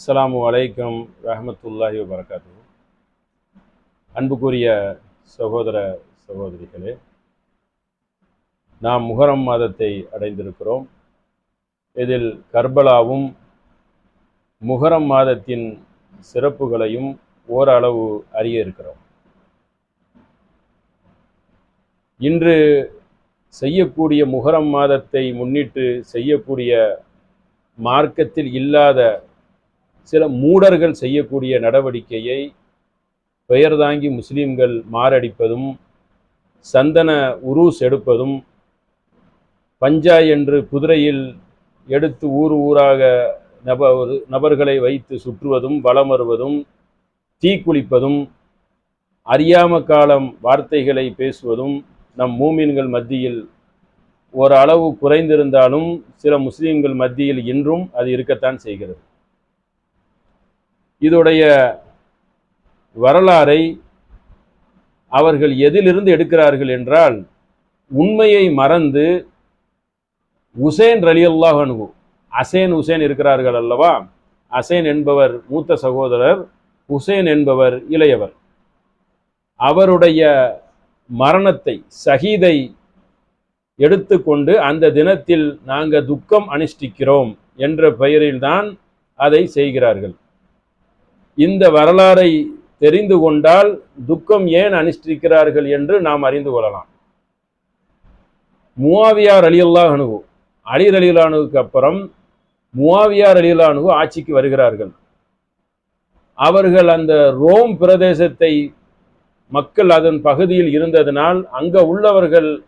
அஸ்லாம் வலைக்கம் ரஹமத்துல்லாஹி வரகாத்து அன்புக்குரிய சகோதர சகோதரிகளே நாம் முகரம் மாதத்தை அடைந்திருக்கிறோம். இதில் கர்பலாவும் முகரம் மாதத்தின் சிறப்புகளையும் ஓரளவு அறிய இருக்கிறோம். இன்று செய்யக்கூடிய முகரம் மாதத்தை முன்னிட்டு செய்யக்கூடிய மார்க்கத்தில் இல்லாத சில மூடர்கள் செய்யக்கூடிய நடவடிக்கையை பெயர் தாங்கி முஸ்லீம்கள் மாரடிப்பதும் சந்தன உருஸ் எடுப்பதும் பஞ்சா என்று குதிரையில் எடுத்து ஊர் ஊராக நபர் நபர்களை வைத்து சுற்றுவதும் வலம் வருவதும் தீக்குளிப்பதும் அறியாம காலம் வார்த்தைகளை பேசுவதும் நம் மூமின்கள் மத்தியில் ஓரளவு குறைந்திருந்தாலும் சில முஸ்லீம்கள் மத்தியில் இன்றும் அது இருக்கத்தான் செய்கிறது. இதோடைய வரலாறை அவர்கள் எதிலிருந்து எடுக்கிறார்கள் என்றால் உண்மையை மறந்து உசேன் ரலியல்லாஹ் அனுகு அசேன் உசேன் இருக்கிறார்கள் அல்லவா? அசேன் என்பவர் மூத்த சகோதரர் உசேன் என்பவர் இளையவர். அவருடைய மரணத்தை சகிதை எடுத்துக்கொண்டு அந்த தினத்தில் நாங்கள் துக்கம் அனுஷ்டிக்கிறோம் என்ற பெயரில்தான் அதை செய்கிறார்கள். இந்த வரலாறை தெரிந்து கொண்டால் துக்கம் ஏன் அனுஷ்டிக்கிறார்கள் என்று நாம் அறிந்து கொள்ளலாம். முவாவியார் அலியுல்லாஹ் அணுகு அலி அலிலானுக்கு அப்புறம் முவாவியார் அலிலானு ஆட்சிக்கு வருகிறார்கள். அவர்கள் அந்த ரோம் பிரதேசத்தை மக்கள் அதன் பகுதியில் இருந்ததினால் அங்க உள்ளவர்கள்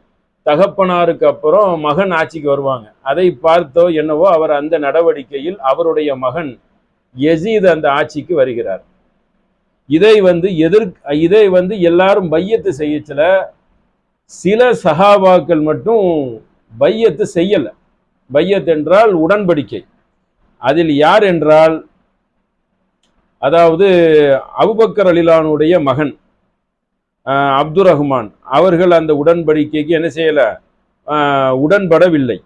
தகப்பனாருக்கு அப்புறம் மகன் ஆட்சிக்கு வருவாங்க. அதை பார்த்தோ என்னவோ அவர் அந்த நடவடிக்கையில் அவருடைய மகன் எசீத் அந்த ஆட்சிக்கு வருகிறார். இதை வந்து எதிர் இதை வந்து எல்லாரும் பையத்து செய்யச்சில. சில சகாபாக்கள் மட்டும் பையத்து செய்யலை. பையத் என்றால் உடன்படிக்கை. அதில் யார் என்றால் அதாவது அபுபக்கர் அலிலானுடைய மகன் அப்துல் ரஹ்மான். அவர்கள் அந்த உடன்படிக்கைக்கு என்ன செய்யலை? உடன்படவில்லை.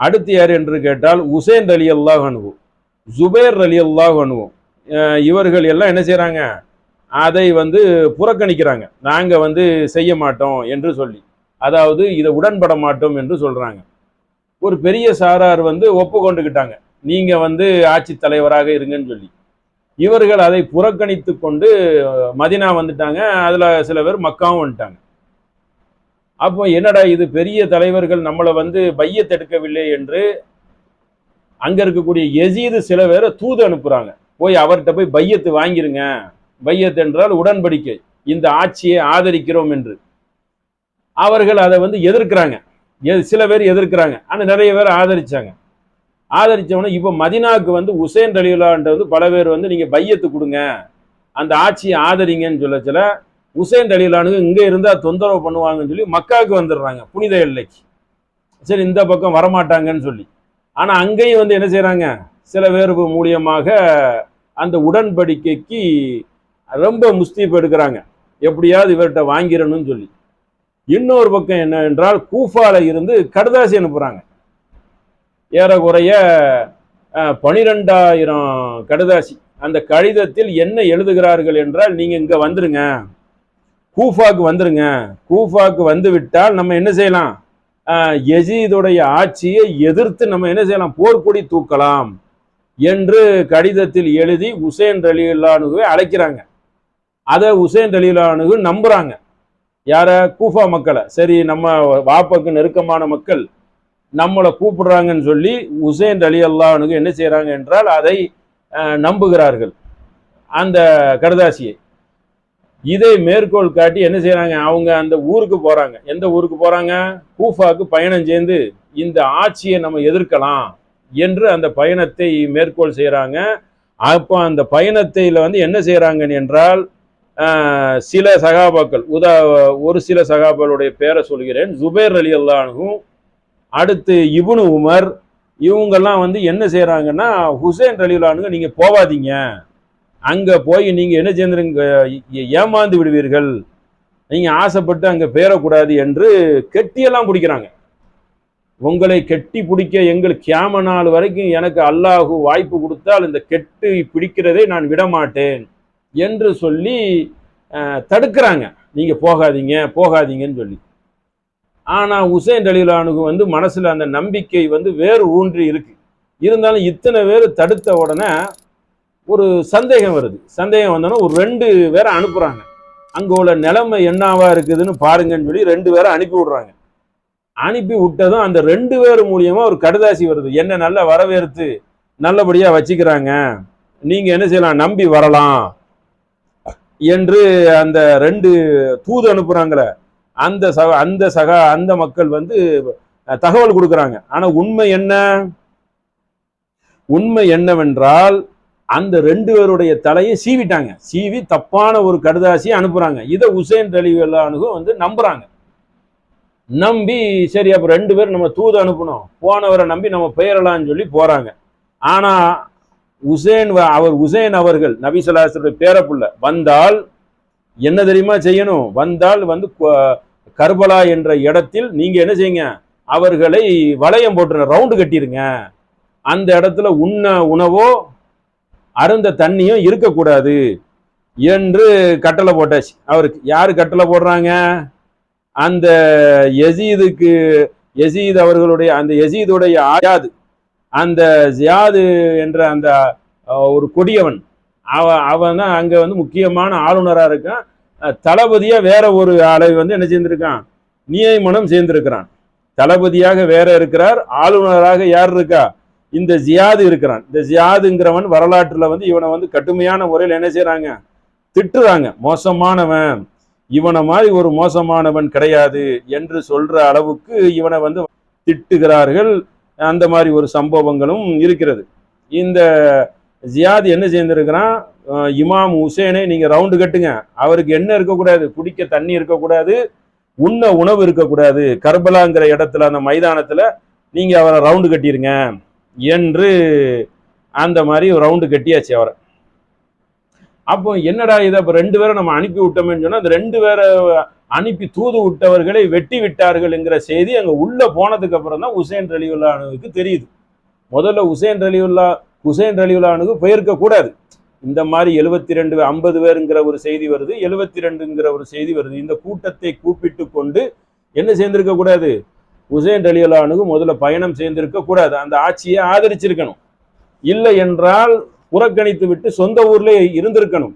அடுத்து யார் என்று கேட்டால் உசேன் அலி அல்லாஹ் அனுபவம் ஜுபேர் அலி அல்லாஹ் அனுபவம் இவர்கள் எல்லாம் என்ன செய்கிறாங்க அதை வந்து புறக்கணிக்கிறாங்க. நாங்கள் வந்து செய்ய மாட்டோம் என்று சொல்லி. அதாவது இதை உடன்பட மாட்டோம் என்று சொல்கிறாங்க ஒரு பெரிய சாரார் வந்து ஒப்புக்கொண்டுக்கிட்டாங்க நீங்கள் வந்து ஆட்சி தலைவராக இருங்கன்னு சொல்லி. இவர்கள் அதை புறக்கணித்து கொண்டு மதினா வந்துட்டாங்க. அதில் சில பேர் மக்காவும் வந்துட்டாங்க. அப்போ என்னடா இது? பெரிய தலைவர்கள் நம்மளை வந்து பையத்தெடுக்கவில்லை என்று அங்கே இருக்கக்கூடிய எசீது சில பேரை தூது அனுப்புகிறாங்க போய் அவர்கிட்ட போய் பையத்து வாங்கிருங்க. பையத்து என்றால் உடன்படிக்கை. இந்த ஆட்சியை ஆதரிக்கிறோம் என்று. அவர்கள் அதை வந்து எதிர்க்கிறாங்க. சில பேர் எதிர்க்கிறாங்க. ஆனால் நிறைய பேர் ஆதரிச்சாங்க. ஆதரித்தவொடனே இப்போ மதினாவுக்கு வந்து உசேன் ரலியுல்லான்ட்டு பல பேர் வந்து நீங்கள் பையத்து கொடுங்க. அந்த ஆட்சியை ஆதரிங்கன்னு சொல்ல சில உசேன் ரலியுல்லானுக்கு இங்கே இருந்தால் தொந்தரவு பண்ணுவாங்கன்னு சொல்லி மக்காவுக்கு வந்துடுறாங்க புனித எல்லைக்கு. சரி இந்த பக்கம் வரமாட்டாங்கன்னு சொல்லி. ஆனால் அங்கேயும் வந்து என்ன செய்கிறாங்க சில வேறுபு மூலியமாக அந்த உடன்படிக்கைக்கு ரொம்ப முஸ்தீப் எடுக்கிறாங்க. எப்படியாவது இவர்கிட்ட வாங்கிடணும்னு சொல்லி. இன்னொரு பக்கம் என்ன என்றால் கூஃபால இருந்து கடுதாசி அனுப்புகிறாங்க ஏறக்குறைய பனிரெண்டாயிரம் கடுதாசி. அந்த கடிதத்தில் என்ன எழுதுகிறார்கள் என்றால் நீங்கள் இங்கே வந்துருங்க. கூஃபாக்கு வந்துருங்க. கூஃபாக்கு வந்து விட்டால் நம்ம என்ன செய்யலாம்? எஜீதுடைய ஆட்சியை எதிர்த்து நம்ம என்ன செய்யலாம்? போர்க்கொடி தூக்கலாம் என்று கடிதத்தில் எழுதி உசேன் ரலிலானுவை அழைக்கிறாங்க. அதை உசேன் ரலியுல்லானுகு நம்புகிறாங்க யார? கூஃபா மக்களை. சரி நம்ம வாப்பக்கு நெருக்கமான மக்கள் நம்மளை கூப்பிடுறாங்கன்னு சொல்லி உசேன் அலி அல்லானுக்கு என்ன செய்கிறாங்க என்றால் அதை நம்புகிறார்கள். அந்த கடுதாசியை இதை மேற்கோள் காட்டி என்ன செய்கிறாங்க அவங்க அந்த ஊருக்கு போகிறாங்க எந்த ஊருக்கு போகிறாங்க கூஃபாவுக்கு பயணம் சேர்ந்து இந்த ஆட்சியை நம்ம எதிர்க்கலாம் என்று அந்த பயணத்தை மேற்கோள் செய்கிறாங்க அப்போ அந்த பயணத்தையில் வந்து என்ன செய்கிறாங்க என்றால் சில சகாபாக்கள் உதா ஒரு சில சகாபாக்களுடைய பேரை சொல்கிறேன். ஜுபேர் அலி அல்லானும் அடுத்து இபுனு உமர் இவங்கெல்லாம் வந்து என்ன செய்கிறாங்கன்னா ஹுசேன் ரலிலானுங்க நீங்கள் போவாதீங்க. அங்கே போய் நீங்கள் என்ன சேர்ந்துருங்க ஏமாந்து விடுவீர்கள்? நீங்கள் ஆசைப்பட்டு அங்கே பேரக்கூடாது என்று கெட்டியெல்லாம் பிடிக்கிறாங்க உங்களை கெட்டி பிடிக்க எங்கள் கேம நாள் வரைக்கும் எனக்கு அல்லாஹு வாய்ப்பு கொடுத்தால் இந்த கெட்டு பிடிக்கிறதை நான் விடமாட்டேன் என்று சொல்லி தடுக்கிறாங்க. நீங்கள் போகாதீங்க போகாதீங்கன்னு சொல்லி. ஆனால் உசேன் டலிலானுக்கு வந்து மனசில் அந்த நம்பிக்கை வந்து வேறு ஊன்றி இருக்கு. இருந்தாலும் இத்தனை பேர் தடுத்த உடனே ஒரு சந்தேகம் வருது. சந்தேகம் வந்தோன்னா ஒரு ரெண்டு பேரை அனுப்புகிறாங்க அங்கே உள்ள நிலைமை என்னவா இருக்குதுன்னு பாருங்கன்னு சொல்லி ரெண்டு பேரை அனுப்பி விடுறாங்க. அனுப்பி விட்டதும் அந்த ரெண்டு பேர் மூலியமா ஒரு கடுதாசி வருது. என்ன நல்லா வரவேற்று நல்லபடியாக வச்சுக்கிறாங்க. நீங்கள் என்ன செய்யலாம்? நம்பி வரலாம் என்று அந்த ரெண்டு தூது அனுப்புகிறாங்கள அந்த சக அந்த சகா அந்த மக்கள் வந்து தகவல் கொடுக்குறாங்க. ஆனால் உண்மை என்ன? உண்மை என்னவென்றால் அந்த ரெண்டு பேருடைய தலையை சீவிட்டாங்க. சீவி தப்பான ஒரு கடுதாசியை அனுப்புறாங்க. இதை உசேன் அலிவல்லானுக்கும் வந்து நம்புறாங்க. நம்பி சரி அப்போ ரெண்டு பேர் நம்ம தூது அனுப்பணும் போனவரை நம்பி நம்ம பெயரலாம்னு சொல்லி போறாங்க. ஆனா உசேன் வ- அவர் உசேன் அவர்கள் நபி சொல்லாசுடைய பேரப்புள்ள வந்தால் என்ன தெரியுமா செய்யணும்? வந்தால் வந்து கர்பலா என்ற இடத்தில் நீங்க என்ன செய்யுங்க? அவர்களை வளையம் போட்டுருங்க ரவுண்டு கட்டிருங்க. அந்த இடத்துல உண்ண உணவோ அருந்த தண்ணியும் இருக்கக்கூடாது என்று கட்டளை போட்டாச்சு. அவருக்கு யார் கட்டளை போடுறாங்க? அந்த எசீதுக்கு எசீத் அவர்களுடைய அந்த எசீதுடைய ஆயாது அந்த ஜியாது என்ற அந்த ஒரு கொடியவன். அவ அவன் தான் அங்கே வந்து முக்கியமான ஆளுநராக இருக்கான். தளபதியாக வேற ஒரு ஆளை வந்து என்ன செய்திருக்கான்? நியமனம் செய்திருக்கிறான். தளபதியாக வேற இருக்கிறார். ஆளுநராக யார் இருக்கா? இந்த ஜியாது இருக்கிறான். இந்த ஜியாதுங்கிறவன் வரலாற்றில் வந்து இவனை வந்து கடுமையான முறையில் என்ன செய்கிறாங்க திட்டுறாங்க. மோசமானவன். இவனை மாதிரி ஒரு மோசமானவன் கிடையாது என்று சொல்ற அளவுக்கு இவனை வந்து திட்டுகிறார்கள். அந்த மாதிரி ஒரு சம்பவங்களும் இருக்கிறது. இந்த ஜியாத் என்ன செய்திருக்கிறான்? இமாம் ஹுசேனை நீங்கள் ரவுண்டு கட்டுங்க. அவருக்கு என்ன இருக்கக்கூடாது குடிக்க தண்ணி இருக்கக்கூடாது உண்ண உணவு இருக்கக்கூடாது. கர்பலாங்கிற இடத்துல அந்த மைதானத்தில் நீங்கள் அவரை ரவுண்டு கட்டிடுங்க என்று அந்த மாதிரி ரவுண்டு கட்டியாச்சு அவரை. அப்போ என்னடா இதை அப்போ ரெண்டு பேரை நம்ம அனுப்பி விட்டோம்னு சொன்னா அந்த ரெண்டு பேரை அனுப்பி தூது விட்டவர்களை வெட்டி விட்டார்கள்ங்கிற செய்தி அங்க உள்ள போனதுக்கு அப்புறம் தான் ஹுசேன் ரலியுல்லானுக்கு தெரியுது. முதல்ல ஹுசேன் ரலியுல்லா ஹுசேன் ரலியுல்லானுக்கு போயிருக்க கூடாது. இந்த மாதிரி எழுபத்தி ரெண்டு ஐம்பது பேருங்கிற ஒரு செய்தி வருது எழுபத்தி ரெண்டுங்கிற ஒரு செய்தி வருது. இந்த கூட்டத்தை கூப்பிட்டு கொண்டு என்ன சேர்ந்திருக்க கூடாது? உசேன் ரலியுல்லானுக்கு முதல்ல பயணம் சேர்ந்திருக்க கூடாது. அந்த ஆட்சியை ஆதரிச்சிருக்கணும். இல்லை என்றால் புறக்கணித்து விட்டு சொந்த ஊர்ல இருந்திருக்கணும்.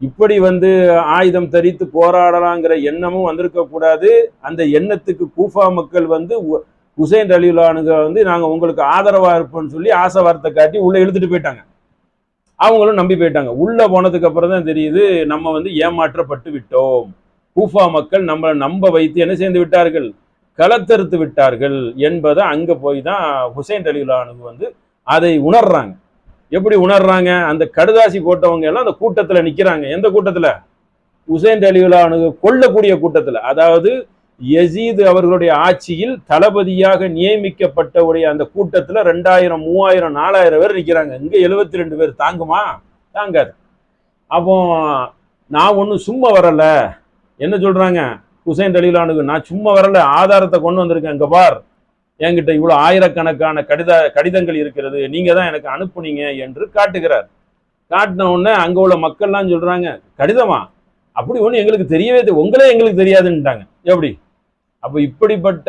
இப்படி வந்து ஆயுதம் தரித்து போராடலாங்கிற எண்ணமும் வந்திருக்க கூடாது. அந்த எண்ணத்துக்கு கூஃபா மக்கள் வந்து உ- உசேன் அலிலானுங்க வந்து நாங்கள் உங்களுக்கு ஆதரவா இருப்போம்னு சொல்லி ஆசை வார்த்தை காட்டி உள்ள இழுத்துட்டு போயிட்டாங்க. அவங்களும் நம்பி போயிட்டாங்க. உள்ள போனதுக்கு அப்புறம் தான் தெரியுது நம்ம வந்து ஏமாற்றப்பட்டு விட்டோம். கூஃபா மக்கள் நம்மளை நம்ப வைத்து என்ன சேர்ந்து விட்டார்கள்? களத்தறுத்து விட்டார்கள் என்பதை அங்கே போய் தான் ஹுசைன் அலிலானுக்கு வந்து அதை உணர்றாங்க. எப்படி உணர்றாங்க? அந்த கடுதாசி போட்டவங்க எல்லாம் அந்த கூட்டத்தில் நிற்கிறாங்க எந்த கூட்டத்தில்? ஹுசைன் அலிலானுக்கு கொல்லக்கூடிய கூட்டத்தில். அதாவது யசீது அவர்களுடைய ஆட்சியில் தளபதியாக நியமிக்கப்பட்டவுடைய அந்த கூட்டத்தில் ரெண்டாயிரம் மூவாயிரம் நாலாயிரம் பேர் நிற்கிறாங்க இங்கே எழுபத்தி ரெண்டு பேர் தாங்குமா? தாங்காது. அப்போ நான் ஒன்றும் சும்மா வரல. என்ன சொல்கிறாங்க ஹுசைன் அலிலானுக்கு நான் சும்மா வரல ஆதாரத்தை கொண்டு வந்திருக்கேன். இங்கே பார் என்கிட்ட இவ்வளோ ஆயிரக்கணக்கான கடித கடிதங்கள் இருக்கிறது. நீங்கள் தான் எனக்கு அனுப்புனீங்க என்று காட்டுகிறார். காட்டின உடனே அங்க உள்ள மக்கள்லாம் சொல்றாங்க கடிதமா? அப்படி ஒண்ணு எங்களுக்கு தெரியவே உங்களே எங்களுக்கு தெரியாதுன்ட்டாங்க எப்படி? அப்போ இப்படிப்பட்ட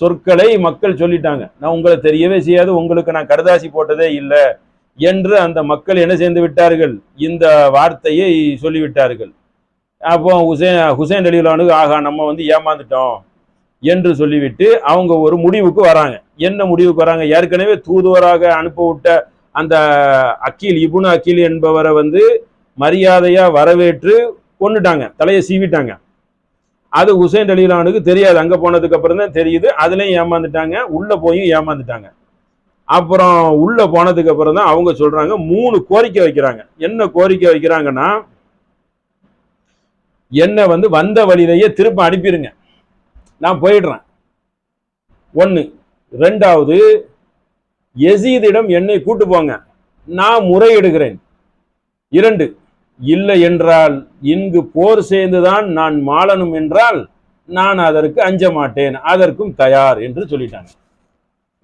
சொற்களை மக்கள் சொல்லிட்டாங்க. நான் உங்களை தெரியவே செய்யாது உங்களுக்கு நான் கடுதாசி போட்டதே இல்லை என்று அந்த மக்கள் என்ன செய்து விட்டார்கள்? இந்த வார்த்தையை சொல்லிவிட்டார்கள். அப்போ ஹுசேன் ஹுசேன் அலிலானுக்கு ஆகா நம்ம வந்து ஏமாந்துட்டோம் என்று சொல்லிவிட்டு அவங்க ஒரு முடிவுக்கு வராங்க. என்ன முடிவுக்கு வராங்க? ஏற்கனவே தூதுவராக அனுப்பவிட்ட அந்த அக்கீல் இபுனு அக்கீல் என்பவரை வந்து மரியாதையாக வரவேற்று கொண்டுட்டாங்க தலையை சீவிட்டாங்க. அது ஹுசேன் அலிலானுக்கு தெரியாது. அங்கே போனதுக்கு அப்புறம் தான் தெரியுது. அதுலேயும் ஏமாந்துட்டாங்க. உள்ளே போயும் ஏமாந்துட்டாங்க. அப்புறம் உள்ளே போனதுக்கு அப்புறம் தான் அவங்க சொல்கிறாங்க மூணு கோரிக்கை வைக்கிறாங்க. என்ன கோரிக்கை வைக்கிறாங்கன்னா என்னை வந்து வந்த வழியிலேயே திரும்ப அனுப்பிடுங்க. நான் போயிடுறேன். ஒன்று ரெண்டாவது எசீதிடம் என்னை கூட்டு போங்க. நான் முறையிடுகிறேன். இரண்டு இல்லை என்றால் இங்கு போர் சேர்ந்துதான் நான் மாளனும் என்றால் நான் அதற்கு அஞ்ச மாட்டேன். அதற்கும் தயார் என்று சொல்லிட்டாங்க.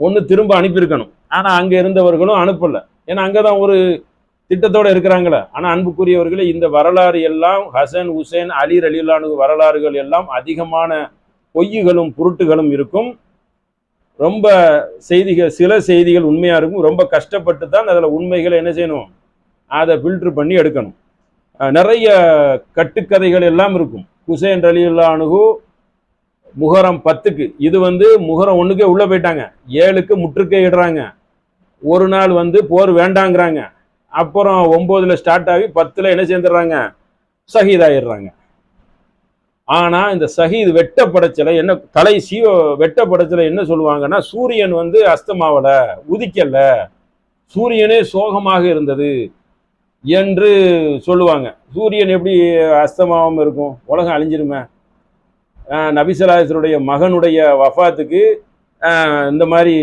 ஒன்று திரும்ப அனுப்பியிருக்கணும். ஆனால் அங்கே இருந்தவர்களும் அனுப்பலை. ஏன்னா அங்கே தான் ஒரு திட்டத்தோடு இருக்கிறாங்களே. ஆனால் அன்புக்குரியவர்களே இந்த வரலாறு எல்லாம் ஹசன் ஹுசேன் அலி அலிலானு வரலாறுகள் எல்லாம் அதிகமான பொய்யுகளும் புருட்டுகளும் இருக்கும். ரொம்ப செய்திகள் சில செய்திகள் உண்மையாக இருக்கும். ரொம்ப கஷ்டப்பட்டு தான் அதில் உண்மைகளை என்ன செய்யணும்? அதை ஃபில்டர் பண்ணி எடுக்கணும். நிறைய கட்டுக்கதைகள் எல்லாம் இருக்கும். ஹுசேன் ரலியுல்லானுகு முகரம் பத்துக்கு. இது வந்து முகரம் ஒன்றுக்கே உள்ளே போயிட்டாங்க. ஏழுக்கு முற்றுக்கை இடுறாங்க. ஒரு நாள் வந்து போர் வேண்டாங்கிறாங்க. அப்புறம் ஒன்பதுல ஸ்டார்ட் ஆகி பத்துல என்ன சேர்ந்துடுறாங்க? ஷஹீத் ஆயிடுறாங்க ஆனா இந்த வெட்ட படைச்சலை என்ன தலை சீவ படைச்சலை என்ன சொல்லுவாங்கன்னா சூரியன் வந்து அஸ்தமாவல உதிக்கல. சூரியனே சோகமாக இருந்தது என்று சொல்லுவாங்க. சூரியன் எப்படி அஸ்தமாவும் இருக்கும்? உலகம் அழிஞ்சிருமே. நபிசலாசருடைய மகனுடைய வஃபாத்துக்கு இந்த மாதிரி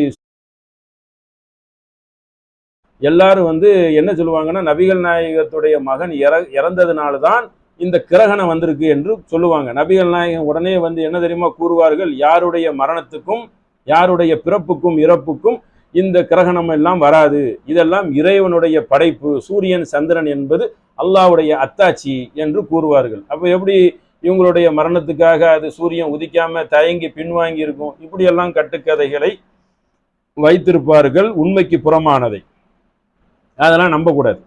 எல்லாரும் வந்து என்ன சொல்லுவாங்கன்னா நபிகள் நாயகத்துடைய மகன் இற இறந்ததுனால தான் இந்த கிரகணம் வந்திருக்கு என்று சொல்லுவாங்க. நபிகள் நாயகம் உடனே வந்து என்ன தெரியுமா கூறுவார்கள்? யாருடைய மரணத்துக்கும் யாருடைய பிறப்புக்கும் இறப்புக்கும் இந்த கிரகணம் எல்லாம் வராது. இதெல்லாம் இறைவனுடைய படைப்பு. சூரியன் சந்திரன் என்பது அல்லாஹ்வுடைய அத்தாட்சி என்று கூறுவார்கள். அப்போ எப்படி இவங்களுடைய மரணத்துக்காக அது சூரியன் உதிக்காம தயங்கி பின்வாங்கி இருக்கும்? இப்படியெல்லாம் கட்டுக்கதைகளை வைத்திருப்பார்கள் உண்மைக்கு புறமானதை. அதெல்லாம் நம்பக்கூடாது.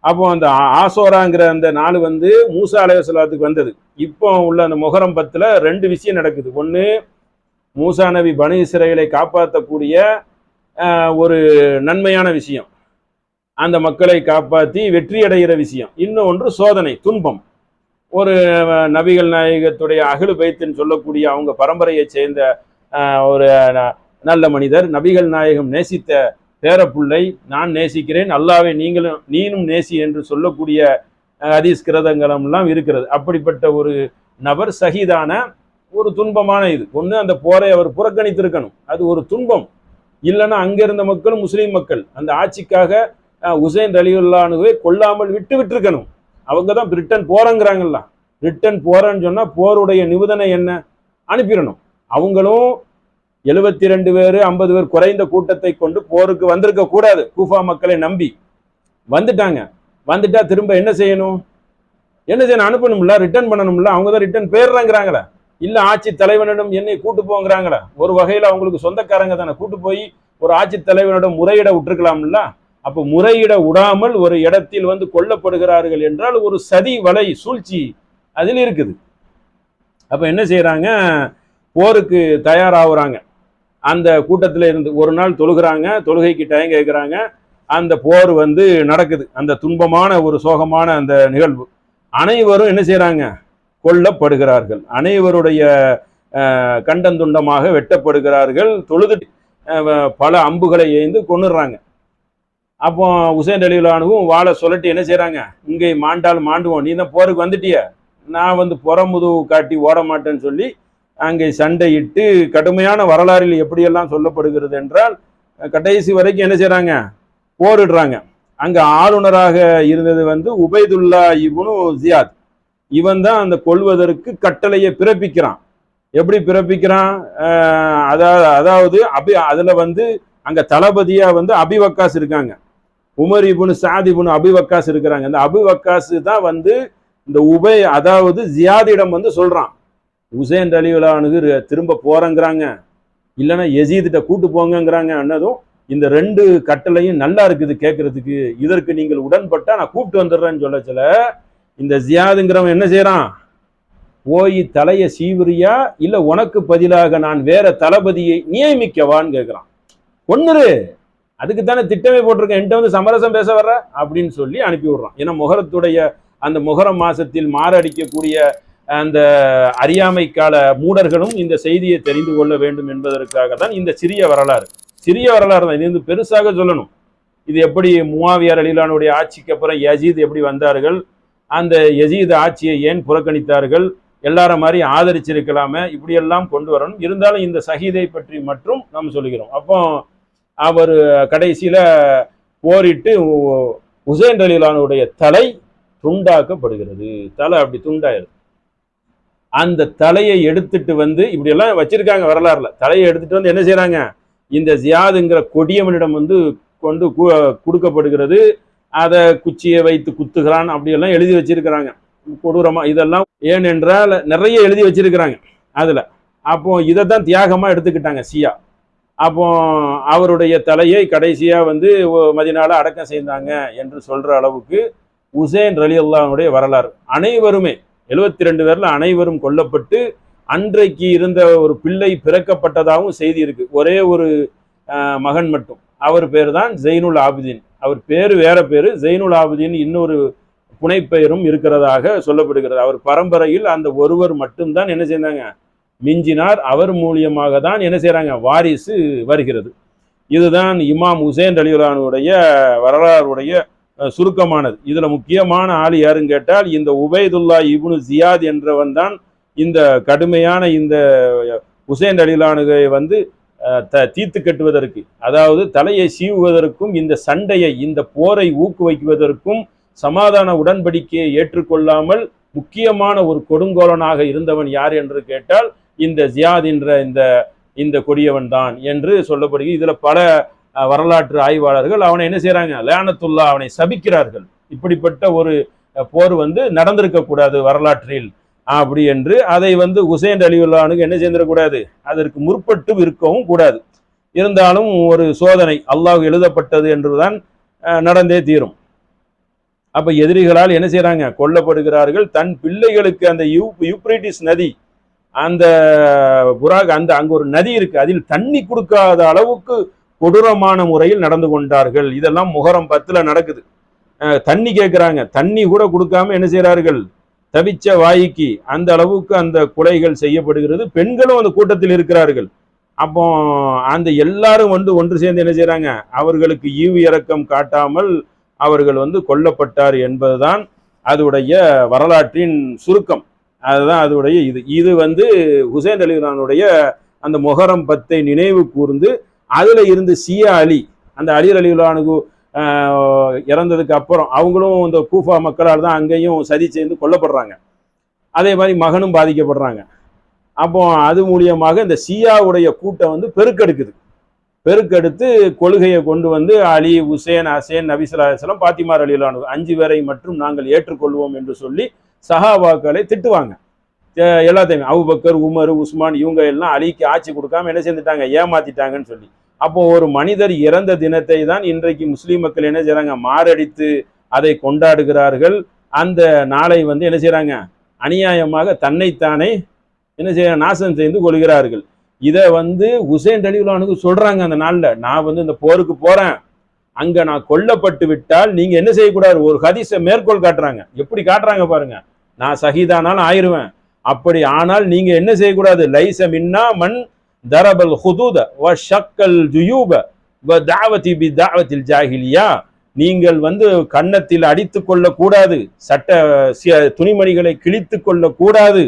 அப்போ அந்த ஆ- ஆசோராங்கிற அந்த நாள் வந்து மூசா அலைவசலாத்துக்கு வந்தது. இப்போ உள்ள அந்த முகரம் பத்தில் ரெண்டு விஷயம் நடக்குது. ஒன்று மூசா நபி பனு இஸ்ரேலை காப்பாற்றக்கூடிய ஒரு நன்மையான விஷயம். அந்த மக்களை காப்பாற்றி வெற்றி அடைகிற விஷயம். இன்னொன்று சோதனை துன்பம். ஒரு நபிகள் நாயகத்துடைய அகலு பைத்துன்னு சொல்லக்கூடிய அவங்க பரம்பரையைச் சேர்ந்த ஒரு ந- நல்ல மனிதர் நபிகள் நாயகம் நேசித்த பேரப்புள்ளை நான் நேசிக்கிறேன் அல்லாவை நீங்களும் நீனும் நேசி என்று சொல்லக்கூடிய அதீஸ் ஹதீஸ் இருக்கிறது. அப்படிப்பட்ட ஒரு நபர் சகிதான ஒரு துன்பமான இது. ஒன்று அந்த போரை அவர் புறக்கணித்திருக்கணும். அது ஒரு துன்பம். இல்லைன்னா அங்கே இருந்த மக்களும் முஸ்லீம் மக்கள் அந்த ஆட்சிக்காக அஹ், உசைன் ரலியுல்லானுவை கொல்லாமல் விட்டு விட்டுருக்கணும். அவங்க தான் பிரிட்டன் போறங்கிறாங்கல்ல. பிரிட்டன் போறேன்னு சொன்னால் போருடைய நிபுணனை என்ன? அனுப்பிடணும். அவங்களும் எழுபத்தி ரெண்டு பேர் ஐம்பது பேர் குறைந்த கூட்டத்தை கொண்டு போருக்கு வந்திருக்க கூடாது. கூஃபா மக்களை நம்பி. வந்துட்டாங்க. வந்துட்டா திரும்ப என்ன செய்யணும்? என்ன செய்யணும்? அனுப்பணும்ல? ரிட்டர்ன் பண்ணணும்ல? அவங்க தான் ரிட்டர்ன் போயிடுறாங்கிறாங்களா. இல்ல ஆட்சி தலைவனிடம் என்னை கூட்டு போங்கிறாங்களா. ஒரு வகையில அவங்களுக்கு சொந்தக்காரங்க தானே. கூட்டு போய் ஒரு ஆட்சி தலைவனிடம் முறையிட விட்டுருக்கலாம்ல? அப்போ முறையிட விடாமல் ஒரு இடத்தில் வந்து கொல்லப்படுகிறார்கள் என்றால் ஒரு சதி வலை சூழ்ச்சி அதில் இருக்குது. அப்ப என்ன செய்யறாங்க போருக்கு தயாராகுறாங்க. அந்த கூட்டத்தில் இருந்து ஒரு நாள் தொழுகிறாங்க தொழுகைக்கு டைம் கேட்குறாங்க அந்த போர் வந்து நடக்குது. அந்த துன்பமான ஒரு சோகமான அந்த நிகழ்வு. அனைவரும் என்ன செய்கிறாங்க கொல்லப்படுகிறார்கள். அனைவருடைய கண்டந்துண்டமாக வெட்டப்படுகிறார்கள். தொழுது பல அம்புகளை ஏய்ந்து கொன்னுடுறாங்க அப்போ உசேன் அலிலானுவும் வாழை சொல்லட்டி என்ன செய்கிறாங்க இங்கே மாண்டால் மாண்டுவோம். நீ தான் போருக்கு வந்துட்டிய. நான் வந்து புறமுதுவு காட்டி ஓட மாட்டேன்னு சொல்லி அங்கே சண்டையிட்டு கடுமையான வரலாறில் எப்படியெல்லாம் சொல்லப்படுகிறது என்றால் கடைசி வரைக்கும் என்ன செய்கிறாங்க போரிடுறாங்க. அங்கே ஆளுநராக இருந்தது வந்து உபைதுல்லா இவனு ஜியாத். இவன் தான் அந்த கொள்வதற்கு கட்டளையை பிறப்பிக்கிறான். எப்படி பிறப்பிக்கிறான்? அதாவது அதாவது அபி அதில் வந்து அங்கே தளபதியாக வந்து அபிவக்காஸ் இருக்காங்க. உமர் இபுனு சாத் இபுனு அபிவக்காஸ் இருக்கிறாங்க. அந்த அபிவக்காஸ் தான் வந்து இந்த உபை அதாவது ஜியாதிடம் வந்து சொல்கிறான் உசேன் அலிவலானுக்கு திரும்ப போகிறேங்கிறாங்க இல்லைன்னா எசீதிட்ட கூட்டு போங்கங்கிறாங்க அன்னதும் இந்த ரெண்டு கட்டளையும் நல்லா இருக்குது கேட்கறதுக்கு இதற்கு நீங்கள் உடன்பட்டா நான் கூப்பிட்டு வந்துடுறேன்னு சொல்லச்சல இந்த ஜியாதுங்கிறவன் என்ன செய்யறான் போய் தலையை சீவிரியா இல்ல உனக்கு பதிலாக நான் வேற தளபதியை நியமிக்கவான்னு கேட்குறான் ஒன்னுரு அதுக்கு தானே திட்டமே போட்டிருக்கேன் என்கிட்ட வந்து சமரசம் பேச வர்ற? அப்படின்னு சொல்லி அனுப்பி விடுறான் ஏன்னா முகரத்துடைய அந்த முகரம் மாசத்தில் மாரடிக்கக்கூடிய அந்த அறியாமை கால மூடர்களும் இந்த செய்தியை தெரிந்து கொள்ள வேண்டும் என்பதற்காக தான் இந்த சிறிய வரலாறு. சிறிய வரலாறு தான். இது வந்து பெருசாக சொல்லணும். இது எப்படி முவாவியார் அலிலானுடைய ஆட்சிக்கு அப்புறம் யசீத் எப்படி வந்தார்கள்? அந்த யசீத் ஆட்சியை ஏன் புறக்கணித்தார்கள்? எல்லார மாதிரி ஆதரிச்சிருக்கலாமே. இப்படியெல்லாம் கொண்டு வரணும். இருந்தாலும் இந்த சகிதை பற்றி மட்டும் நாம் சொல்லுகிறோம். அப்போ அவர் கடைசியில் போரிட்டு உசேன் அலிலானுடைய தலை துண்டாக்கப்படுகிறது. தலை அப்படி துண்டாயிருது. அந்த தலையை எடுத்துட்டு வந்து இப்படியெல்லாம் வச்சிருக்காங்க வரலாறுல. தலையை எடுத்துட்டு வந்து என்ன செய்யறாங்க இந்த ஜியாதுங்கிற கொடியவனிடம் வந்து கொண்டு கொடுக்கப்படுகிறது. அதை குச்சியை வைத்து குத்துகிறான் அப்படியெல்லாம் எழுதி வச்சிருக்கிறாங்க. கொடூரமா இதெல்லாம் ஏனென்றால் நிறைய எழுதி வச்சிருக்கிறாங்க அதுல. அப்போ இதை தான் தியாகமா எடுத்துக்கிட்டாங்க சியா அப்போ அவருடைய தலையை கடைசியா வந்து மதினால அடக்கம் செய்தாங்க என்று சொல்ற அளவுக்கு உசேன் ரலி அல்லாவுடைய வரலாறு. அனைவருமே எழுபத்தி ரெண்டு பேர்ல அனைவரும் கொல்லப்பட்டு அன்றைக்கு இருந்த ஒரு பிள்ளை பிறக்கப்பட்டதாகவும் செய்தி இருக்கு. ஒரே ஒரு மகன் மட்டும். அவர் பேர் தான் ஜெயினுல் ஆபிதீன். அவர் பேர் வேற பேர். ஜெயினுல் ஆபிதீன் இன்னொரு புனைப்பெயரும் இருக்கிறதாக சொல்லப்படுகிறது. அவர் பரம்பரையில் அந்த ஒருவர் மட்டும்தான் என்ன செய்தாங்க மிஞ்சினார். அவர் மூலியமாக தான் என்ன செய்கிறாங்க வாரிசு வருகிறது. இதுதான் இமாம் உசேன் அலியுலானுடைய வரலாறுடைய சுருக்கமானது. இதில் முக்கியமான ஆள் யாருன்னு கேட்டால் இந்த உபைதுல்லா இப்னு ஜியாத் என்றவன் தான் இந்த கடுமையான இந்த உசேன் அலிலானுகை வந்து த- தீர்த்து கட்டுவதற்கு அதாவது தலையை சீவுவதற்கும் இந்த சண்டையை இந்த போரை ஊக்குவிக்குவதற்கும் சமாதான உடன்படிக்கையை ஏற்றுக்கொள்ளாமல் முக்கியமான ஒரு கொடுங்கோலனாக இருந்தவன் யார் என்று கேட்டால் இந்த ஜியாத் என்ற இந்த இந்த கொடியவன் தான் என்று சொல்லப்படுகிறது. இதில் பல வரலாற்று ஆய்வாளர்கள் அவனை என்ன செய்றாங்க? லேனத்துல்லா அவனை சபிக்கிறார்கள். இப்படிப்பட்ட ஒரு போர் வந்து நடந்திருக்கக்கூடாது வரலாற்றில். அப்படி என்று அதை வந்து ஹுசேன் அலிவுல்லானுக்கு என்ன செய்திடக்கூடாது அதற்கு முற்பட்டு இருக்கவும் கூடாது. இருந்தாலும் ஒரு சோதனை அல்லாஹ் எழுதப்பட்டது என்றுதான் நடந்தே தீரும். அப்ப எதிரிகளால் என்ன செய்யறாங்க கொல்லப்படுகிறார்கள். தன் பிள்ளைகளுக்கு அந்த யூ யூப்ரைட்டிஸ் நதி அந்த புறாக் அந்த அங்க ஒரு நதி இருக்கு. அதில் தண்ணி கொடுக்காத அளவுக்கு கொடூரமான முறையில் நடந்து கொண்டார்கள். இதெல்லாம் முகரம் பத்துல நடக்குது. தண்ணி கேட்குறாங்க தண்ணி கூட கொடுக்காம என்ன செய்கிறார்கள் தவிச்ச வாய்க்கு அந்த அளவுக்கு அந்த கொலைகள் செய்யப்படுகிறது. பெண்களும் அந்த கூட்டத்தில் இருக்கிறார்கள். அப்போ அந்த எல்லாரும் வந்து ஒன்று சேர்ந்து என்ன செய்கிறாங்க அவர்களுக்கு ஈவு இறக்கம் காட்டாமல் அவர்கள் வந்து கொல்லப்பட்டார் என்பதுதான் அதுடைய வரலாற்றின் சுருக்கம். அதுதான் அதுடைய இது. இது வந்து ஹுசேன் அலிகானுடைய அந்த மொஹரம் பத்தை நினைவு கூர்ந்து அதில் இருந்து சியா அலி அந்த அலியல் அலிவுலானுக்கு இறந்ததுக்கு அப்புறம் அவங்களும் இந்த கூஃபா மக்களால் தான் அங்கேயும் சதி செய்து கொல்லப்படுறாங்க. அதே மாதிரி மகனும் பாதிக்கப்படுறாங்க. அப்போ அது மூலியமாக இந்த சியாவுடைய கூட்டம் வந்து பெருக்கெடுக்குது. பெருக்கெடுத்து கொள்கையை கொண்டு வந்து அலி உசேன் அசேன் நபிசலாசலம் பாத்திமார் அலிலானு அஞ்சு பேரை மற்றும் நாங்கள் ஏற்றுக்கொள்வோம் என்று சொல்லி சஹாபாக்களை திட்டுவாங்க. எல்லாத்தையுமே. அவுபக்கர் உமர் உஸ்மான் இவங்க எல்லாம் அலிக்கு ஆட்சி கொடுக்காம என்ன செஞ்சுட்டாங்க? ஏமாத்திட்டாங்கன்னு சொல்லி. அப்போ ஒரு மனிதர் இறந்த தினத்தை தான் இன்றைக்கு முஸ்லீம் மக்கள் என்ன செய்றாங்க? மாரடித்து அதை கொண்டாடுகிறார்கள். அந்த நாளை வந்து என்ன செய்றாங்க? அநியாயமாக தன்னைத்தானே என்ன செய்ய நாசம் செய்து கொள்கிறார்கள். இதை வந்து உசேன் அலிவுலானுக்கு சொல்றாங்க அந்த நாளில். நான் வந்து இந்த போருக்கு போறேன். அங்க நான் கொல்லப்பட்டு விட்டால் நீங்க என்ன செய்யக்கூடாது? ஒரு ஹதீஸை மேற்கோள் காட்டுறாங்க. எப்படி காட்டுறாங்க பாருங்க. நான் சகிதானாலும் ஆயிடுவேன் அப்படி ஆனால் நீங்க என்ன செய்யக்கூடாது? லைச மின்னா மண் தரபல் ஹுதூத வ ஷக்கல் ஜுயூப வ தாவதி பி தாவத்தில் ஜாகிலியா நீங்கள் வந்து கன்னத்தில் அடித்து கொள்ளக்கூடாது சட்ட துணிமணிகளை கிழித்து கொள்ளக்கூடாது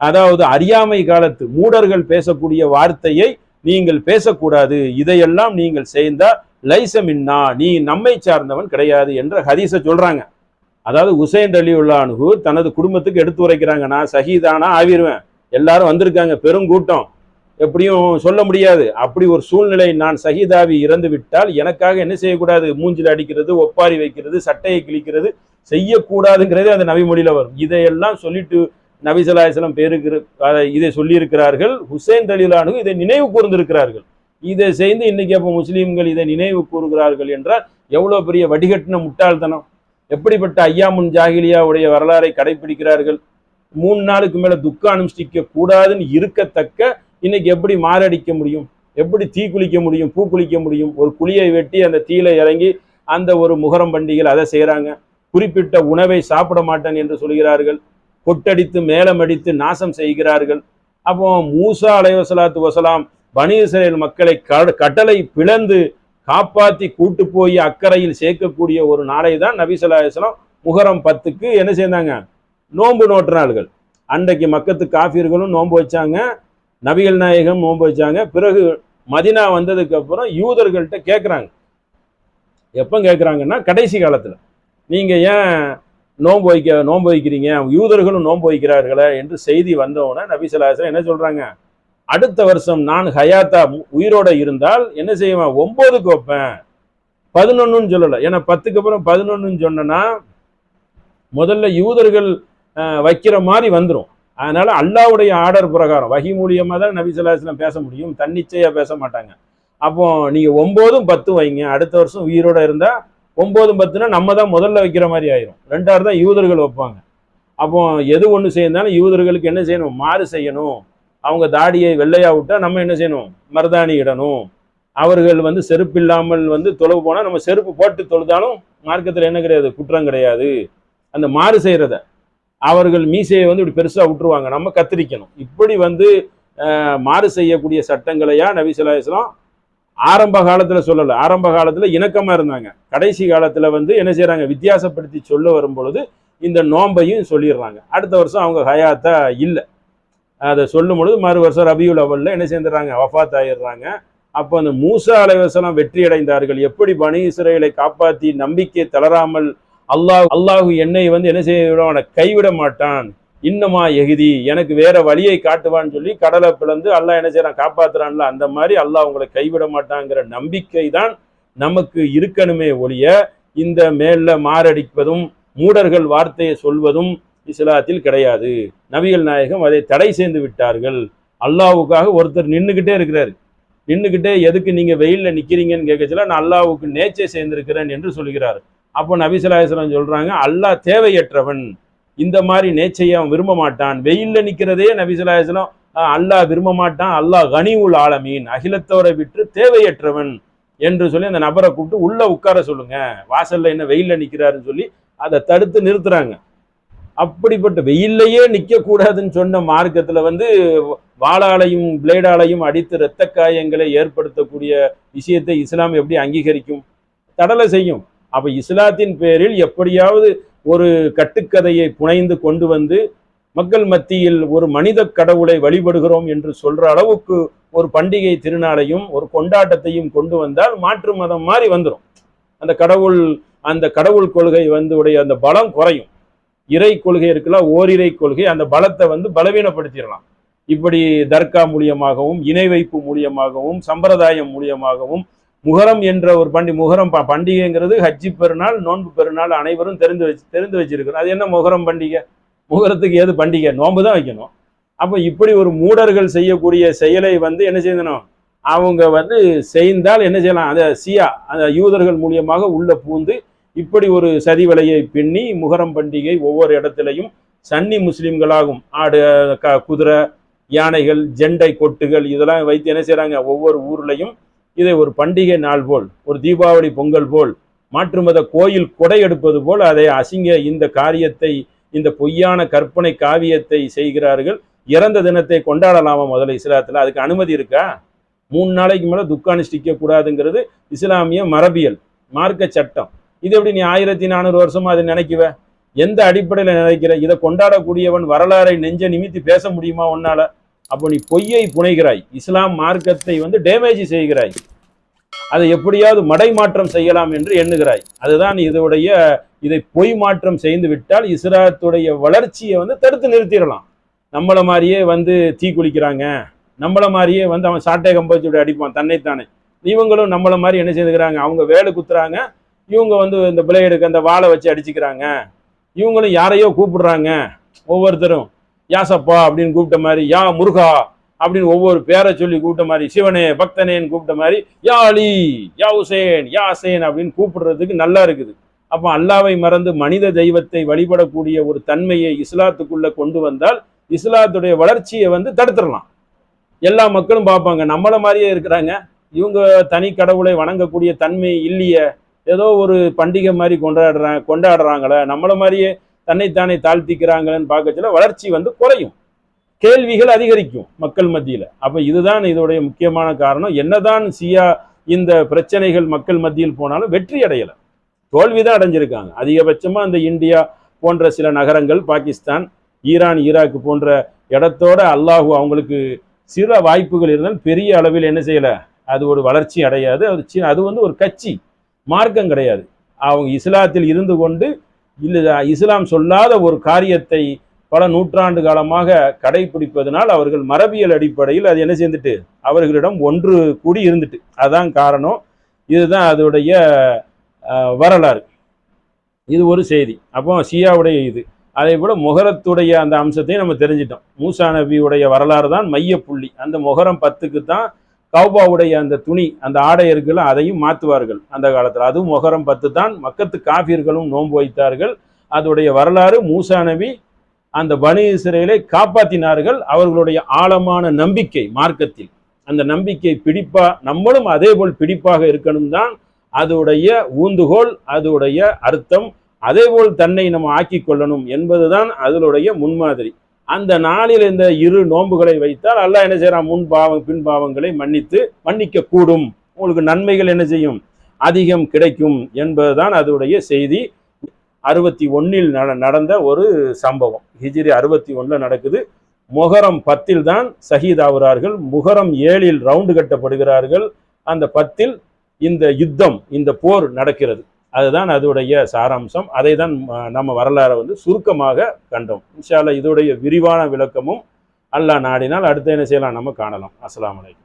அதாவது அறியாமை காலத்து மூடர்கள் பேசக்கூடிய வார்த்தையை நீங்கள் பேசக்கூடாது. இதையெல்லாம் நீங்கள் செய்தால் லைசமின்னா நீ நம்மை சார்ந்தவன் கிடையாது என்ற ஹதீஸை சொல்றாங்க. அதாவது உசைன் அலி உல்லானுகு தனது குடும்பத்துக்கு எடுத்து உரைக்கிறாங்க. நான் சஹீதானா ஆவிடுவேன் எல்லாரும் வந்திருக்காங்க. பெருங்கூட்டம் எப்படியும் சொல்ல முடியாது. அப்படி ஒரு சூழ்நிலை நான் சஹீதாவி இறந்து விட்டால் எனக்காக என்ன செய்யக்கூடாது? மூஞ்சில் அடிக்கிறது ஒப்பாரி வைக்கிறது சட்டையை கிழிக்கிறது செய்யக்கூடாதுங்கிறது அந்த நவிமொழியில் வரும். இதையெல்லாம் சொல்லிட்டு நபிசலாயசலம் பேருக்கு இதை சொல்லியிருக்கிறார்கள். ஹுசேன் தலிலானு இதை நினைவு கூர்ந்திருக்கிறார்கள். இதை செய்து இன்னைக்கு அப்போ முஸ்லீம்கள் இதை நினைவு கூறுகிறார்கள் என்றால் எவ்வளோ பெரிய வடிகட்டின முட்டாள்தனம். எப்படிப்பட்ட ஐயாமுன் ஜாகிலியாவுடைய வரலாறை கடைபிடிக்கிறார்கள் மூணு நாளுக்கு மேல துக்கம் அனுஷ்டிக்க கூடாதுன்னு இருக்கத்தக்க இன்னைக்கு எப்படி மாரடிக்க முடியும்? எப்படி தீ குளிக்க முடியும்? பூ குளிக்க முடியும்? ஒரு குழியை வெட்டி அந்த தீயில இறங்கி அந்த ஒரு முகரம் பண்டிகையில் அதை செய்கிறாங்க குறிப்பிட்ட உணவை சாப்பிட மாட்டேன் என்று சொல்கிறார்கள். கொட்டடித்து மேலமடித்து நாசம் செய்கிறார்கள். அப்போ மூசா அலைவசலாத்து வசலாம் பனி இஸ்ரேல் மக்களை கட்டளை பிளந்து காப்பாற்றி கூட்டு போய் அக்கறையில் சேர்க்கக்கூடிய ஒரு நாளை தான் நபிசல்லாஸ்லாம் முகரம் பத்துக்கு என்ன செய்தாங்க நோன்பு நோட்டுறார்கள் அன்றைக்கு மக்கத்து காஃபியர்களும் நோன்பு வச்சாங்க. நபிகள் நாயகம் நோன்பு வச்சாங்க. பிறகு மதினா வந்ததுக்கு அப்புறம் யூதர்கள்ட்ட கேட்குறாங்க எப்போ கேட்குறாங்கன்னா கடைசி காலத்தில். நீங்கள் ஏன் நோன்பு வைக்க நோன்பு வைக்கிறீங்க? யூதர்களும் நோன்பு வைக்கிறார்களே என்று செய்தி வந்தவுடனே நபிசல்லாஸ்லாம் என்ன சொல்கிறாங்க அடுத்த வருஷம் நான் ஹயாத்தா உயிரோட இருந்தால் என்ன செய்வேன்? ஒன்பதுக்கு வைப்பேன் பதினொன்றுன்னு சொல்லலை. ஏன்னா பத்துக்கு அப்புறம் பதினொன்றுன்னு சொன்னேன்னா முதல்ல யூதர்கள் வைக்கிற மாதிரி வந்துடும் அதனால அல்லாவுடைய ஆர்டர் பிரகாரம். வகி மூலியமாக தான் நபி பேச முடியும். தன்னிச்சையாக பேச மாட்டாங்க. அப்போ நீங்கள் ஒம்போதும் பத்தும் வைங்க. அடுத்த வருஷம் உயிரோட இருந்தால் ஒம்போதும் பத்துனா நம்ம தான் முதல்ல வைக்கிற மாதிரி ஆயிரும். ரெண்டாவது தான் யூதர்கள் வைப்பாங்க. அப்போ எது ஒன்று செய்யணும்னாலும் யூதர்களுக்கு என்ன செய்யணும்? மாறு செய்யணும். அவங்க தாடியை வெள்ளையா விட்டா நம்ம என்ன செய்யணும்? மருதாணி இடணும். அவர்கள் வந்து செருப்பு இல்லாமல் வந்து தொலைவு போனால் நம்ம செருப்பு போட்டு தொழுதாலும் மார்க்கத்தில் என்ன கிடையாது? குற்றம் கிடையாது. அந்த மாறு செய்கிறத அவர்கள் மீசையை வந்து இப்படி பெருசாக விட்டுருவாங்க. நம்ம கத்திரிக்கணும். இப்படி வந்து மாறு செய்யக்கூடிய சட்டங்களையா நபி ஆரம்ப காலத்தில் சொல்லலை. ஆரம்ப காலத்தில் இணக்கமாக இருந்தாங்க. கடைசி காலத்தில் வந்து என்ன செய்கிறாங்க வித்தியாசப்படுத்தி சொல்ல வரும் பொழுது இந்த நோம்பையும் சொல்லிடுறாங்க. அடுத்த வருஷம் அவங்க ஹயாத்தா இல்லை. அதை சொல்லும் பொழுது மறு வருஷம் ரபியுல் அவல்ல என்ன சேர்ந்துடுறாங்க வஃத் ஆயிடுறாங்க. அப்போ அந்த மூசா அலைவசலம் வெற்றி அடைந்தார்கள். எப்படி பனி இஸ்ரேலை காப்பாற்றி நம்பிக்கை தளராமல் அல்லாஹ் அல்லாஹ் என்னை வந்து என்ன செய்ய விட கைவிட மாட்டான். இன்னமா எகுதி எனக்கு வேற வழியை காட்டுவான்னு சொல்லி கடலை பிளந்து அல்லாஹ் என்ன செய்யறான் காப்பாத்துறான்ல. அந்த மாதிரி அல்லாஹ் உங்களை கைவிட மாட்டாங்கிற நம்பிக்கை தான் நமக்கு இருக்கணுமே ஒழிய இந்த மேல மாரடிப்பதும் மூடர்கள் வார்த்தையை சொல்வதும் இஸ்லாத்தில் கிடையாது. நபிகள் நாயகம் அதை தடை செய்து விட்டார்கள். அல்லாஹ்வுக்காக ஒருத்தர் நின்றுக்கிட்டே இருக்கிறார். நின்றுக்கிட்டே எதுக்கு நீங்கள் வெயிலில் நிற்கிறீங்கன்னு கேட்கச்சுல நான் அல்லாவுக்கு நேச்சை சேர்ந்திருக்கிறேன் என்று சொல்கிறார். அப்போ நபிசலாஹலம் சொல்கிறாங்க அல்லாஹ் தேவையற்றவன். இந்த மாதிரி நேச்சையை அவன் விரும்ப மாட்டான். வெயில்ல நிக்கிறதே நபிசலாஹலம் அல்லாஹ் விரும்ப மாட்டான். அல்லாஹ் கனிவுல் ஆலமீன். அகிலத்தோரை விற்று தேவையற்றவன். என்று சொல்லி அந்த நபரை கூப்பிட்டு உள்ளே உட்கார சொல்லுங்க. வாசலில் என்ன வெயிலில் நிற்கிறாருன்னு சொல்லி அதை தடுத்து நிறுத்துறாங்க. அப்படிப்பட்ட வெயில்லையே நிற்கக்கூடாதுன்னு சொன்ன மார்க்கத்தில் வந்து வாளாலையும் பிளேடாலையும் அடித்து இரத்த காயங்களை ஏற்படுத்தக்கூடிய விஷயத்தை இஸ்லாம் எப்படி அங்கீகரிக்கும்? தடலை செய்யும். அப்போ இஸ்லாத்தின் பேரில் எப்படியாவது ஒரு கட்டுக்கதையை புனைந்து கொண்டு வந்து மக்கள் மத்தியில் ஒரு மனித கடவுளை வழிபடுகிறோம் என்று சொல்ற அளவுக்கு ஒரு பண்டிகை திருநாளையும் ஒரு கொண்டாட்டத்தையும் கொண்டு வந்தால் மாற்று மதம் மாதிரி வந்துடும் அந்த கடவுள் அந்த கடவுள் கொள்கை வந்து உடைய அந்த பலம் குறையும். இறை கொள்கை இருக்குல்ல ஓரிரை கொள்கை அந்த பலத்தை வந்து பலவீனப்படுத்திடலாம். இப்படி தர்கா மூலியமாகவும் இணை வைப்பு மூலியமாகவும் சம்பிரதாயம் மூலியமாகவும் முகரம் என்ற ஒரு பண்டி முகரம் ப- பண்டிகைங்கிறது ஹஜ்ஜி பெருநாள் நோன்பு பெருநாள் அனைவரும் தெரிந்து வச்சு தெரிந்து வச்சிருக்கிறோம். அது என்ன முகரம் பண்டிகை? முகரத்துக்கு ஏது பண்டிகை? நோன்பு தான் வைக்கணும். அப்போ இப்படி ஒரு மூடர்கள் செய்யக்கூடிய செயலை வந்து என்ன செய்யணும்? அவங்க வந்து செய்தால் என்ன செய்யலாம்? அந்த சியா அந்த யூதர்கள் மூலியமாக உள்ள பூந்து இப்படி ஒரு சதி வலையை பின்னி முகரம் பண்டிகை ஒவ்வொரு இடத்துலையும் சன்னி முஸ்லீம்களாகும். ஆடு க குதிரை யானைகள் ஜெண்டை கொட்டுகள் இதெல்லாம் வைத்து என்ன செய்கிறாங்க ஒவ்வொரு ஊர்லேயும் இதை ஒரு பண்டிகை நாள் போல் ஒரு தீபாவளி பொங்கல் போல் மாற்று மத கோயில் கொடை எடுப்பது போல் அதை அசிங்க இந்த காரியத்தை இந்த பொய்யான கற்பனை காவியத்தை செய்கிறார்கள். இறந்த தினத்தை கொண்டாடலாமா முதல்ல இஸ்லாத்தில்? அதுக்கு அனுமதி இருக்கா? மூணு நாளைக்கு மேலே துக்கானு கூடாதுங்கிறது இஸ்லாமிய மரபியல் மார்க்க சட்டம். இது எப்படி நீ ஆயிரத்தி நானூறு வருஷமா அதை நினைக்குவ எந்த அடிப்படையில் நினைக்கிற? இதை கொண்டாடக்கூடியவன் வரலாறை நெஞ்ச நிமித்தி பேச முடியுமா உன்னால? அப்போ நீ பொய்யை புனைகிறாய். இஸ்லாம் மார்க்கத்தை வந்து டேமேஜ் செய்கிறாய். அதை எப்படியாவது மடை மாற்றம் செய்யலாம் என்று எண்ணுகிறாய். அதுதான் இதோடைய இதை பொய் மாற்றம் செய்து விட்டால் இஸ்லாத்துடைய வளர்ச்சியை வந்து தடுத்து நிறுத்திடலாம். நம்மளை மாதிரியே வந்து தீ குளிக்கிறாங்க. நம்மளை மாதிரியே வந்து அவன் சாட்டை கம்பச்சு அடிப்பான். தன்னைத்தானே. இவங்களும் நம்மளை மாதிரி என்ன செய்துக்கிறாங்க? அவங்க வேலை குத்துறாங்க. இவங்க வந்து இந்த பிளேடுக்கு அந்த வாழை வச்சு அடிச்சுக்கிறாங்க. இவங்களும் யாரையோ கூப்பிடுறாங்க. ஒவ்வொருத்தரும் யாசப்பா அப்படின்னு கூப்பிட்ட மாதிரி யா முருகா அப்படின்னு ஒவ்வொரு பேரை சொல்லி கூப்பிட்ட மாதிரி சிவனே பக்தனேன்னு கூப்பிட்ட மாதிரி யா அலி யா உசேன் யா அசேன் அப்படின்னு கூப்பிடுறதுக்கு நல்லா இருக்குது. அப்போ அல்லாவை மறந்து மனித தெய்வத்தை வழிபடக்கூடிய ஒரு தன்மையை இஸ்லாத்துக்குள்ளே கொண்டு வந்தால் இஸ்லாத்துடைய வளர்ச்சியை வந்து தடுத்துடலாம். எல்லா மக்களும் பார்ப்பாங்க நம்மளை மாதிரியே இருக்கிறாங்க. இவங்க தனி கடவுளை வணங்கக்கூடிய தன்மை இல்லையே. ஏதோ ஒரு பண்டிகை மாதிரி கொண்டாடுறாங்க கொண்டாடுறாங்களே நம்மளை மாதிரியே தன்னைத்தானே தாழ்த்திக்கிறாங்களேன்னு பார்க்கச்சில வளர்ச்சி வந்து குறையும். கேள்விகள் அதிகரிக்கும் மக்கள் மத்தியில். அப்போ இதுதான் இதோடைய முக்கியமான காரணம். என்னதான் சியா இந்த பிரச்சனைகள் மக்கள் மத்தியில் போனாலும் வெற்றி அடையலை. தோல்விதான் அடைஞ்சிருக்காங்க. அதிகபட்சமாக அந்த இந்தியா போன்ற சில நகரங்கள் பாகிஸ்தான் ஈரான் ஈராக் போன்ற இடத்தோட அல்லாஹு அவங்களுக்கு சில வாய்ப்புகள் இருந்தால் பெரிய அளவில் என்ன செய்யலை? அது ஒரு வளர்ச்சி அடையாது. அது சி- அது வந்து ஒரு கட்சி. மார்க்கம் கிடையாது. அவங்க இஸ்லாத்தில் இருந்து கொண்டு இல்லை இஸ்லாம் சொல்லாத ஒரு காரியத்தை பல நூற்றாண்டு காலமாக கடைபிடிப்பதனால் அவர்கள் மரபியல் அடிப்படையில் அது என்ன செய்துட்டு அவர்களிடம் ஒன்று கூடி இருந்துட்டு. அதான் காரணம். இதுதான் அதோடைய வரலாறு. இது ஒரு செய்தி. அப்போ ஷியாவுடைய இது. அதே போல முகரத்துடைய அந்த அம்சத்தையும் நம்ம தெரிஞ்சிட்டோம். மூசா நபியுடைய வரலாறு தான் மையப்புள்ளி. அந்த முகரம் பத்துக்கு தான் கௌபாவுடைய அந்த துணி அந்த ஆடை இருக்குல்ல அதையும் மாற்றுவார்கள் அந்த காலத்தில். அதுவும் முகரம் பத்து தான். மக்கத்து காபியர்களும் நோன்பு வைத்தார்கள். அதோடைய வரலாறு மூசா நபி அந்த பனி இஸ்ரேலை காப்பாற்றினார்கள் அவர்களுடைய ஆழமான நம்பிக்கை மார்க்கத்தில். அந்த நம்பிக்கை பிடிப்பா நம்மளும் அதே போல் பிடிப்பாக இருக்கணும் தான் அதோடைய ஊந்துகோல் அதோடைய அர்த்தம். அதேபோல் தன்னை நம்ம ஆக்கி கொள்ளணும் என்பதுதான் அதனுடைய முன்மாதிரி. அந்த நாளில் இந்த இரு நோன்புகளை வைத்தால் அல்லாஹ் என்ன செய்யறான் முன் பாவம் பின் பாவங்களை மன்னித்து மன்னிக்க கூடும் உங்களுக்கு நன்மைகள் என்ன செய்யும்? அதிகம் கிடைக்கும் என்பதுதான் அதோடைய செய்தி. அறுபத்தி ஒன்னில் நடந்த ஒரு சம்பவம். ஹிஜ்ரி அறுபத்தி ஒன்றில் நடக்குது. முகரம் பத்தில் தான் சஹீத் ஆகிறார்கள். முகரம் ஏழில் ரவுண்டு கட்டப்படுகிறார்கள். அந்த பத்தில் இந்த யுத்தம் இந்த போர் நடக்கிறது. அதுதான் அதோடைய சாராம்சம். அதை தான் நம்ம வரலாறை வந்து சுருக்கமாக கண்டோம். இன்ஷா இதோடைய விரிவான விளக்கமும் அல்லா நாடினால் அடுத்து என்ன செய்யலாம்? நம்ம காணலாம். அஸ்லாம் வலைக்கம்